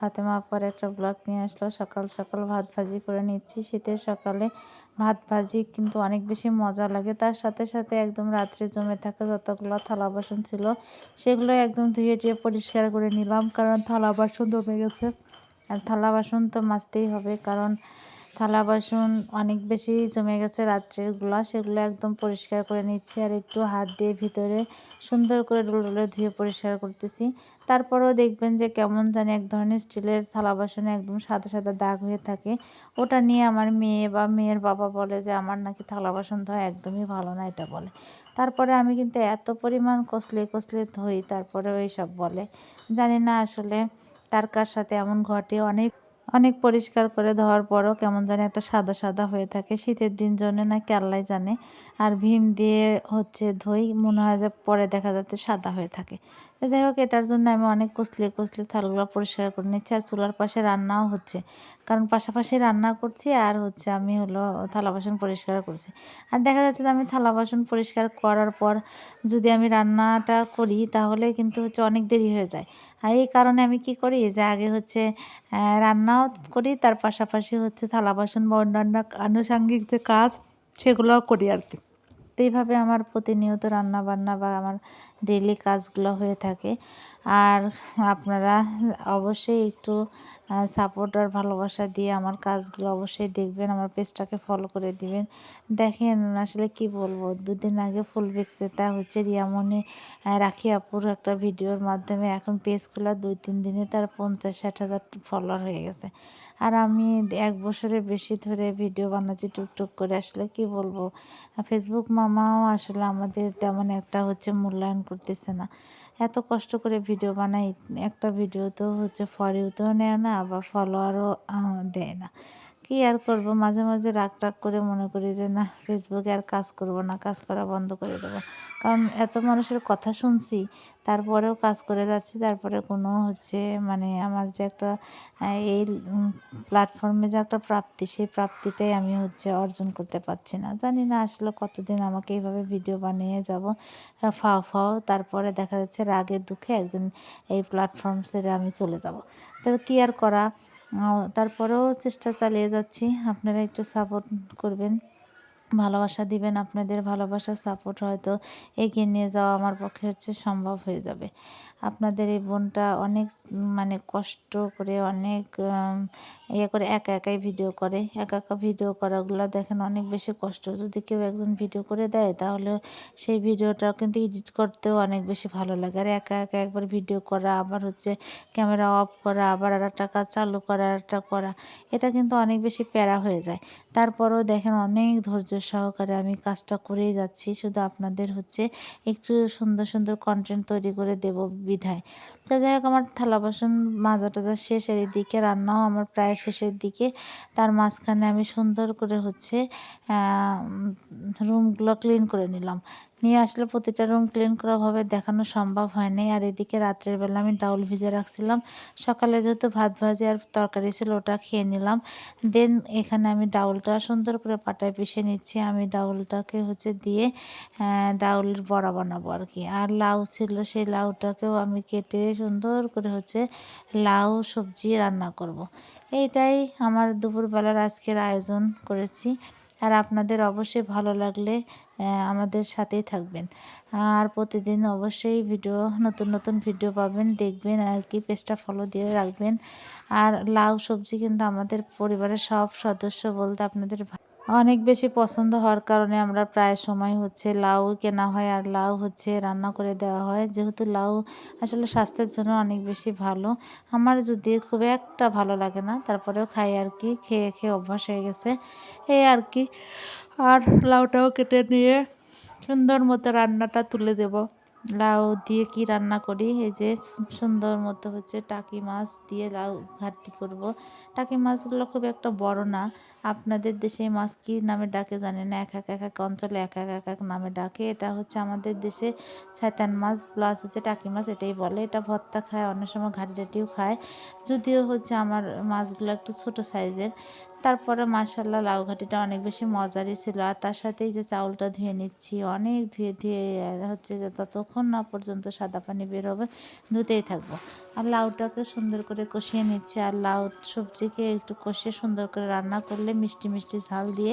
ফাতেমা আপার একটা ব্লগ নিয়ে আসলো। সকাল সকাল ভাত ভাজি করে নিচ্ছি। শীতের সকালে ভাত ভাজি কিন্তু অনেক বেশি মজা লাগে। তার সাথে সাথে একদম রাত্রে জমে থাকা যতগুলো থালা বাসন ছিল, সেগুলো একদম ধুয়ে ধুয়ে পরিষ্কার করে নিলাম। কারণ থালা বাসন জমে গেছে। আর থালা বাসন তো মাজতেই হবে। কারণ থালা বাসন অনেক বেশি জমে গেছে রাত্রেরগুলো, সেগুলো একদম পরিষ্কার করে নিচ্ছি আর একটু হাত দিয়ে ভিতরে সুন্দর করে ডলে ডলে ধুয়ে পরিষ্কার করতেছি। তারপরেও দেখবেন যে কেমন জানি এক ধরনের স্টিলের থালা বাসনে একদম সাদা সাদা দাগ হয়ে থাকে। ওটা নিয়ে আমার মেয়ে বা মেয়ের বাবা বলে যে, আমার নাকি থালা বাসন ধোয়া একদমই ভালো না, এটা বলে। তারপরে আমি কিন্তু এত পরিমাণ কষলে কষলে ধুই, তারপরে ওই সব বলে। জানি না আসলে তার কার সাথে এমন ঘটে, অনেক অনেক পরিষ্কার করে ধোয়ার পরও কেমন জানি একটা সাদা সাদা হয়ে থাকে। শীতের দিন জন্য না আল্লাহ জানে। আর ভীম দিয়ে হচ্ছে ধুই, মনে হয় যে পরে দেখা যাচ্ছে সাদা হয়ে থাকে। যাই হোক, এটার জন্য আমি অনেক কষলে কষলে থালগুলো পরিষ্কার করে নিচ্ছি। আর চুলার পাশে রান্নাও হচ্ছে। কারণ পাশাপাশি রান্না করছি আর হচ্ছে আমি হলো থালা বাসন পরিষ্কার করছি। আর দেখা যাচ্ছে যে আমি থালা বাসন পরিষ্কার করার পর যদি আমি রান্নাটা করি, তাহলে কিন্তু হচ্ছে অনেক দেরি হয়ে যায়। আর এই কারণে আমি কি করি যে আগে হচ্ছে রান্নাও করি, তার পাশাপাশি হচ্ছে থালা বাসন বা অন্যান্য আনুষাঙ্গিক যে কাজ, সেগুলোও করি আর কি। এইভাবে আমার প্রতিনিয়ত রান্না বান্না বা আমার ডেলি কাজগুলো হয়ে থাকে। আর আপনারা অবশ্যই একটু সাপোর্ট আর ভালোবাসা দিয়ে আমার কাজগুলো অবশ্যই দেখবেন, আমার পেজটাকে ফলো করে দিবেন। দেখেন আসলে কি বলব, দুদিন আগে ফুল বিক্রেতা হচ্ছে রিয়ামণি রাখি আপুর একটা ভিডিওর মাধ্যমে এখন পেজগুলো দুই তিন দিনে তার পঞ্চাশ ষাট হাজার ফলোয়ার হয়ে গেছে। আর আমি এক বছরের বেশি ধরে ভিডিও বানাচ্ছি টুকটুক করে, আসলে কি বলব ফেসবুক মামাও আসলে আমাদের তেমন একটা হচ্ছে মূল্যায়ন করতেছে না। এত কষ্ট করে ভিডিও বানাই, একটা ভিডিও তো হচ্ছে ফরিউতেও নেয় না, আবার ফলোয়ারও দেয় না। কি আর করব? মাঝে মাঝে রাগ টাগ করে মনে করি যে, না ফেসবুকে আর কাজ করব না, কাজ করা বন্ধ করে দেবো। কারণ এত মানুষের কথা শুনছি, তারপরেও কাজ করে যাচ্ছি, তারপরে কোনো হচ্ছে মানে আমার যে একটা এই প্ল্যাটফর্মে যে একটা প্রাপ্তি, সেই প্রাপ্তিটাই আমি হচ্ছে অর্জন করতে পারছি না। জানি না আসলে কতদিন আমাকে এইভাবে ভিডিও বানিয়ে যাব। ফাও ফাও, তারপরে দেখা যাচ্ছে রাগের দুঃখে একদিন এই প্ল্যাটফর্ম ছেড়ে আমি চলে যাব। তো কী আর করা? তারপরেও চেষ্টা চালিয়ে যাচ্ছি। আপনারা একটু সাপোর্ট করবেন। ভালোবাসা দিবেন, আপনাদের ভালোবাসার সাপোর্ট হয়তো এগিয়ে নিয়ে যাওয়া আমার পক্ষে হচ্ছে সম্ভব হয়ে যাবে। আপনাদের এই বোনটা অনেক মানে কষ্ট করে অনেক ইয়ে করে একা একাই ভিডিও করে। একা একা ভিডিও করাগুলো দেখেন অনেক বেশি কষ্ট। যদি কেউ একজন ভিডিও করে দেয় তাহলে সেই ভিডিওটা কিন্তু এডিট করতেও অনেক বেশি ভালো লাগে। আর একা একা একবার ভিডিও করা, আবার হচ্ছে ক্যামেরা অফ করা, আবার আর একটা কাজ চালু করা একটা করা, এটা কিন্তু অনেক বেশি প্যারা হয়ে যায়। তারপরেও দেখেন অনেক ধৈর্য সহকারে আমি কাজটা করেই যাচ্ছি। শুধু আপনাদের হচ্ছে একটু সুন্দর সুন্দর কন্টেন্ট তৈরি করে দেব বিধায়। তো যাই হোক, আমার থালা বাসন মাজা টাজা শেষের দিকে রান্নাও আমার প্রায় শেষের দিকে। তার মাঝখানে আমি সুন্দর করে হচ্ছে রুমগুলো ক্লিন করে নিলাম। নিয়ে আসলে প্রতিটা রুম ক্লিন করাভাবে দেখানো সম্ভব হয়নি আর এদিকে রাত্রের বেলা আমি ডাউল ভিজে রাখছিলাম। সকালে যেহেতু ভাত ভাজি আর তরকারি ছিল, ওটা খেয়ে নিলাম। দেন এখানে আমি ডাউলটা সুন্দর করে পাটায় পিষে নিচ্ছি। আমি ডাউলটাকে হচ্ছে দিয়ে ডাউলের বড়া বানাবো আর কি আর লাউ ছিল, সেই লাউটাকেও আমি কেটে সুন্দর করে হচ্ছে লাউ, সবজি রান্না করব। এইটাই আমার দুপুরবেলার আজকের আয়োজন করেছি। আর আপনাদের অবশ্যই ভালো লাগলে আমাদের সাথেই থাকবেন। আর প্রতিদিন অবশ্যই ভিডিও, নতুন নতুন ভিডিও পাবেন, দেখবেন আর কি, পেজটা ফলো দিয়ে রাখবেন। আর লাউ সবজি কিন্তু আমাদের পরিবারের সব সদস্য বলতে আপনাদের অনেক বেশি পছন্দ হওয়ার কারণে আমরা প্রায় সময় হচ্ছে লাউ কেনা হয় আর লাউ হচ্ছে রান্না করে দেওয়া হয়। যেহেতু লাউ আসলে স্বাস্থ্যের জন্য অনেক বেশি ভালো। আমার যদি খুব একটা ভালো লাগে না, তারপরেও খাই আর কি, খেয়ে খেয়ে অভ্যাস হয়ে গেছে। এই আর কি, আর লাউটাও কেটে নিয়ে সুন্দর মতো রান্নাটা তুলে দেব। লাউ দিয়ে কি রান্না করি? এই যে সুন্দর মতো হচ্ছে টাকি মাছ দিয়ে লাউ ঘাটতি করব। টাকি মাছগুলো খুব একটা বড় না। আপনাদের দেশে মাছ কী নামে ডাকে জানি না। এক এক এক এক অঞ্চলে এক এক এক এক নামে ডাকে। এটা হচ্ছে আমাদের দেশে ছাতান মাছ প্লাস হচ্ছে টাকি মাছ এটাই বলে। এটা ভর্তা খায়, অনেক সময় ঘাটি টাটিও খায়। যদিও হচ্ছে আমার মাছগুলো একটু ছোটো সাইজের তারপরে মাসাল্লাহ লাউ ঘাটিটা অনেক বেশি মজারই ছিল। আর তার সাথে এই যে চাউলটা ধুয়ে নিচ্ছি, অনেক ধুয়ে ধুয়ে হচ্ছে যে ততক্ষণ না পর্যন্ত সাদা পানি বের হবে, ধুতেই থাকব। আর লাউটাকে সুন্দর করে কষিয়ে নিচ্ছি। আর লাউ সবজিকে একটু কষিয়ে সুন্দর করে রান্না করলে মিষ্টি মিষ্টি ঝাল দিয়ে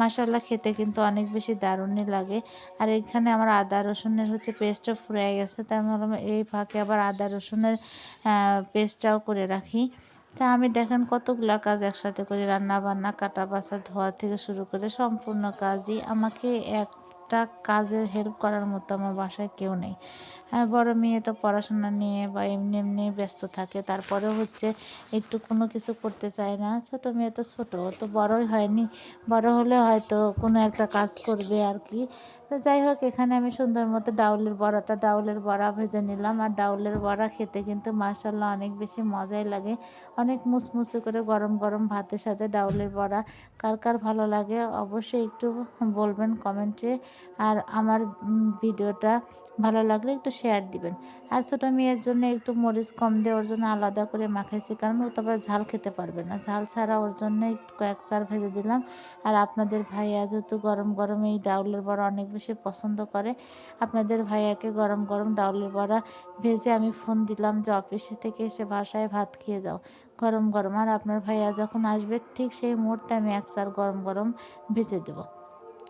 মাসাল্লাহ খেতে কিন্তু অনেক বেশি দারুণই লাগে। আর এখানে আমার আদা রসুনের হচ্ছে পেস্টটা ফুরে গেছে, তাই আমি এই ফাঁকে আবার আদা রসুনের পেস্টটাও করে রাখি। তা আমি দেখেন কতগুলা কাজ একসাথে করি রান্না বান্না কাটা বাছা ধোয়া থেকে শুরু করে সম্পূর্ণ কাজই আমাকে একটা কাজের হেল্প করার মতো আমার বাসায় কেউ নেই। হ্যাঁ বড় মেয়ে তো পড়াশোনা নিয়ে বা এমনি এমনি ব্যস্ত থাকে, তারপরেও হচ্ছে একটু কোনো কিছু করতে চায় না। ছোটো মেয়ে তো ছোটো তো বড়ই হয়নি, বড় হলে হয়তো কোনো একটা কাজ করবে আর কি। তো যাই হোক, এখানে আমি সুন্দর মতো ডাউলের বড়াটা, ডাউলের বড়া ভেজে নিলাম। আর ডাউলের বড়া খেতে কিন্তু মাসাল্লাহ অনেক বেশি মজাই লাগে। অনেক মুসমুসে করে গরম গরম ভাতের সাথে ডাউলের বড়া কার কার ভালো লাগে অবশ্যই একটু বলবেন কমেন্টে। আর আমার ভিডিওটা ভালো লাগলে একটু শেয়ার দিবেন। আর ছোটো মেয়ের জন্য একটু মরিচ কম দিয়ে ওর জন্য আলাদা করে মাখাইছি, কারণ ও তবে ঝাল খেতে পারবে না। ঝাল ছাড়া ওর জন্য একটু কয়েক চার ভেজে দিলাম। আর আপনাদের ভাইয়া যেহেতু গরম গরম, এই ডাউলের বড়া অনেক বেশি পছন্দ করে। আপনাদের ভাইয়াকে গরম গরম ডাউলের বড়া ভেজে আমি ফোন দিলাম যে অফিসে থেকে এসে বাসায় ভাত খেয়ে যাও। গরম গরম। আর আপনার ভাইয়া যখন আসবে ঠিক সেই মুহূর্তে আমি এক চার গরম গরম ভেজে দেবো।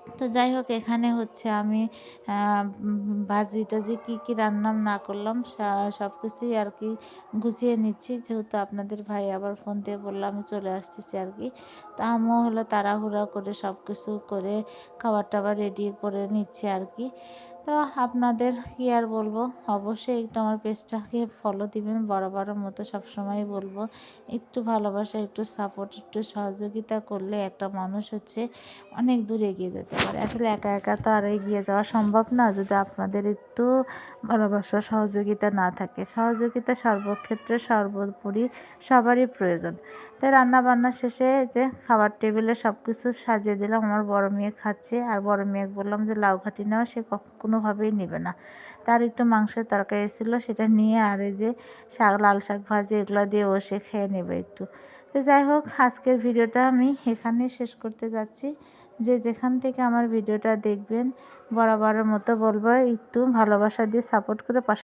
তো যাই হোক, এখানে হচ্ছে আমি ভাজি টাজি কী কী রান্না না করলাম সব কিছুই আর কি গুছিয়ে নিচ্ছি। যেহেতু আপনাদের ভাই আবার ফোন দিয়ে বলল, আমি চলে আসতেছি আর কি। তো আমিও হলো তাড়াহুড়া করে সব কিছু করে খাবার টাবার রেডি করে নিচ্ছি আর কি। তো আপনাদের কি আর বলব? অবশ্যই একটু আমার পেজটাকে ফলো দিবেন বরাবরের মতো সবসময় বলব। একটু ভালোবাসা, একটু সাপোর্ট একটু সহযোগিতা করলে একটা মানুষ হচ্ছে অনেক দূর এগিয়ে যেতে পারে। আসলে একা একা তো আর এগিয়ে যাওয়া সম্ভব না, যদি আপনাদের একটু ভালোবাসা, সহযোগিতা না থাকে। সহযোগিতা সর্বক্ষেত্রে সর্বোপরি সবারই প্রয়োজন। তাই রান্না বান্না শেষে যে খাবার টেবিলে সব কিছু সাজিয়ে দিলাম, আমার বড় মেয়ে খাচ্ছে। আর বড় মেয়ে বললাম যে, লাউ ঘাটি নেওয়া সে কোনোভাবেই নেবে না। তার একটু মাংসের তরকারি ছিল, সেটা নিয়ে আর এই যে শাক, লাল শাক ভাজি এগুলো দিয়ে ও সে খেয়ে নেবে একটু। তো যাই হোক, আজকের ভিডিওটা আমি এখানেই শেষ করতে যাচ্ছি। যে যেখান থেকে আমার ভিডিওটা দেখবেন, বরাবরের মতো বলব, একটু ভালোবাসা দিয়ে সাপোর্ট করে পাশে